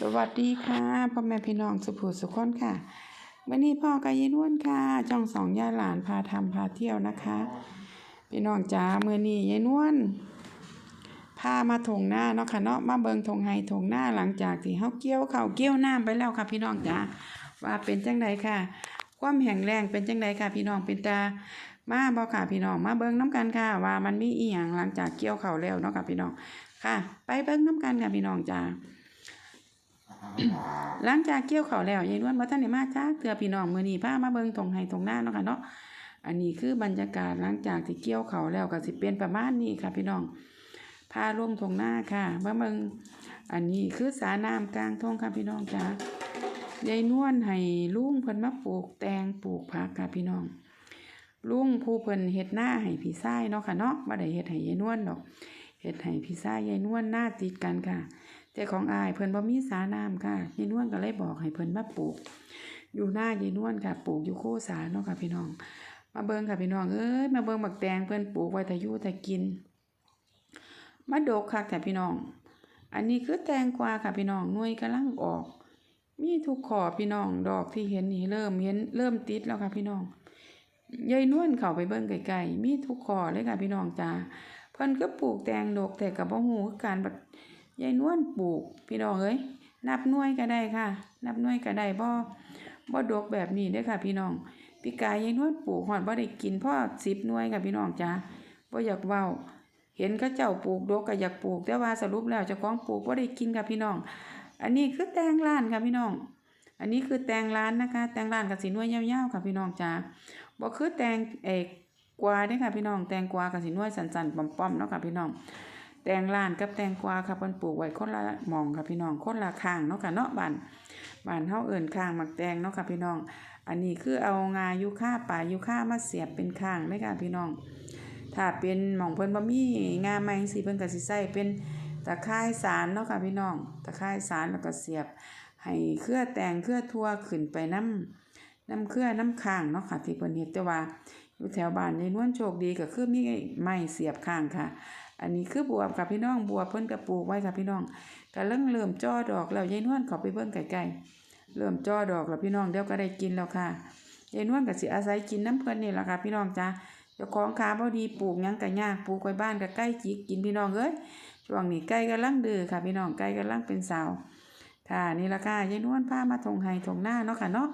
สวัสดีค่ะพ่อแม่พี่น้องสุภูสุขคนค่ะวันนี้พ่อกับยายนวลค่ะจ้องสองย่าหลานพาทำพาเที่ยวนะคะ พี่น้องจ๋าเมื่อนี้ยายนวลพามาถงหน้าเนาะค่ะเนาะมาเบิงถงไฮถงหน้าหลังจากที่เฮาเกี่ยวเข้าเกี่ยวน้ำไปแล้วค่ะพี่น้องจ๋าว่าเป็นจังไดค่ะ ความแห้งแรงเป็นจังไดค่ะ พี่น้องเป็นตามาบ่ค่ะพี่น้องมาเบิงน้ำกันค่ะ ว่ามันมีอีหยังหลังจากเกี่ยวเข้าแล้วเนาะค่ะพี่น้อง ค่ะ ไปเบิ่งน้ำกันค่ะพี่น้องจ๋าหลังจากเกี่ยวข้าวแล้วยายนวลบ่ทันได้มาจ้าเทื่อพี่น้องมื้อนี้พามาเบิ่งตรงไห้ตรงหน้าเนาะค่ะเนาะอันนี้คือบรรยากาศหลังจากที่เกี่ยวข้าวแล้วก็สิเป็นประมาณนี้ค่ะ พี่น้องพาลงตรงหน้าค่ะมาเบิ่งอันนี้คือสาน้ำกลางทงค่ะพี่น้องจ้ายายนวลให้ลุงเพิ่นมาปลูกแตงปลูกผักค่ะพี่น้องลุงผู้เพิ่นเฮ็ดหน้าให้พี่ชายเนาะค่ะเนาะบ่ได้เฮ็ดให้ยายนวลดอก เฮ็ดให้พี่ชายยายนวลหน้าติดกันค่ะ แต่ของอายเพิ่นบ่มีสาน้ำค่ะยายนวลก็เลยบอกให้เพิ่นมาปลูก อยู่หน้ายายนวลค่ะปลูกอยู่โคสาเนาะค่ะพี่น้อง มาเบิ่งค่ะพี่น้องเอ้ยมาเบิ่งบักแตงเพิ่นปลูกไว้ถ้าอยู่ถ้ากินมาดกคักแต่พี่น้อง อันนี้คือแตงกวาค่ะพี่น้องหน่วยกำลังออก มีทุกขอพี่น้องดอกที่เห็นนี่เริ่มเห็นเริ่มติดแล้วค่ะพี่น้องยายนวลเข้าไปเบิ่งไกลๆมีทุกขอเลยค่ะพี่น้องจ้า เพิ่นก็ปลูกแตงดกแต่ก็บ่ฮู้คือการบัดยายนวลปลูก พี่น้องเอ้ยนับหน่วยก็ได้ค่ะ นับหน่วยก็ได้บ่บ่ดกแบบนี้เด้อค่ะ พี่น้องปีกายยายนวลปลูกฮอดบ่ได้กินพ่อ10หน่วยค่ะพี่น้องจ้าบ่อยากเว้าเห็นเขาเจ้าปลูกดกก็อยากปลูก แต่ว่าสรุปแล้วเจ้าของปลูกบ่ได้กินค่ะพี่น้อง อันนี้คือแตงล้านค่ะพี่น้อง อันนี้คือแตงล้านนะคะ แตงล้านก็สิหน่วยยาวๆค่ะพี่น้องจ้าบ่คือแตงเอก กวาเด้อค่ะพี่น้องแตงกวาก็สินวยสั้นๆป้อมๆเนาะค่ะพี่น้องแตงล้านกับแตงกวาค่ะเพิ่นปลูกไว้คนละหม่องค่ะพี่น้องคนละข้างเนาะค่ะเนาะบ้านบ้านเฮาเอิ้นข้างหมักแตงเนาะค่ะพี่น้อง อันนี้คือเอางายูคาป่ายูคามาเสียบเป็นข้างเลยค่ะพี่น้อง ถ้าเป็นหม่องเพิ่นบ่มีงาไม้จังซี่เพิ่นก็สิใช้เป็นตะไคร้สารเนาะค่ะพี่น้องตะไคร้สารแล้วก็เสียบ ให้เครือแตงเครือทั่วขึ้นไปน้ำน้ำเครือน้ำข้างเนาะค่ะที่เพิ่นเฮ็ดแต่ว่า อยู่แถวบ้านยายนวลโชคดีก็คือมีไม้เสียบข้างค่ะ อันนี้คือบวบค่ะพี่น้องบวบเพิ่นก็ปลูกไว้ค่ะพี่น้องก็เริ่มเริ่มจ่อดอกแล้วยายนวลเข้าไปเบิ่งไกลๆเริ่มจ่อดอกแล้วพี่น้องเดี๋ยวก็ได้กินแล้วค่ะยายนวลก็สิอาศัยกินน้ำเพิ่อนนี่ล่ะค่ะพี่น้องจ้าเจ้าของขาบ่ดีปลูกยังก็ยากปลูกไว้บ้านก็ใกล้จิกกินพี่น้องเอ้ยช่วงนี้ไก่กำลังดื้อค่ะพี่น้องไก่กำลังเป็นสาว ค่ะนี่ละค่ะยายนวลพามาทงไห้ทงหน้าเนาะค่ะเนาะ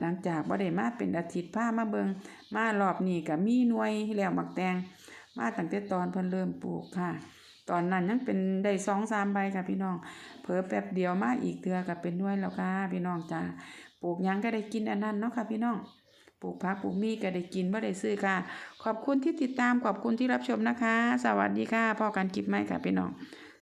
หลังจากบ่ได้มาเป็นอาทิตย์พามาเบิงมารอบนี้ก็มีหน่วยแล้วหมักแตงมาตั้งแต่ตอนเพิ่นเริ่มปลูกค่ะ ตอนนั้นยังเป็นได้สองสามใบค่ะพี่น้องเผลอแป๊บเดียวมาอีกเดือก็เป็นหน่วยแล้วค่ะพี่น้องจ้าปลูกยังก็ได้กินอันนั้นเนาะค่ะพี่น้องปลูกผักปลูกมีก็ได้กินบ่ได้ซื้อค่ะ ขอบคุณที่ติดตามขอบคุณที่รับชมนะคะ สวัสดีค่ะพอกันคลิปใหม่ค่ะพี่น้อง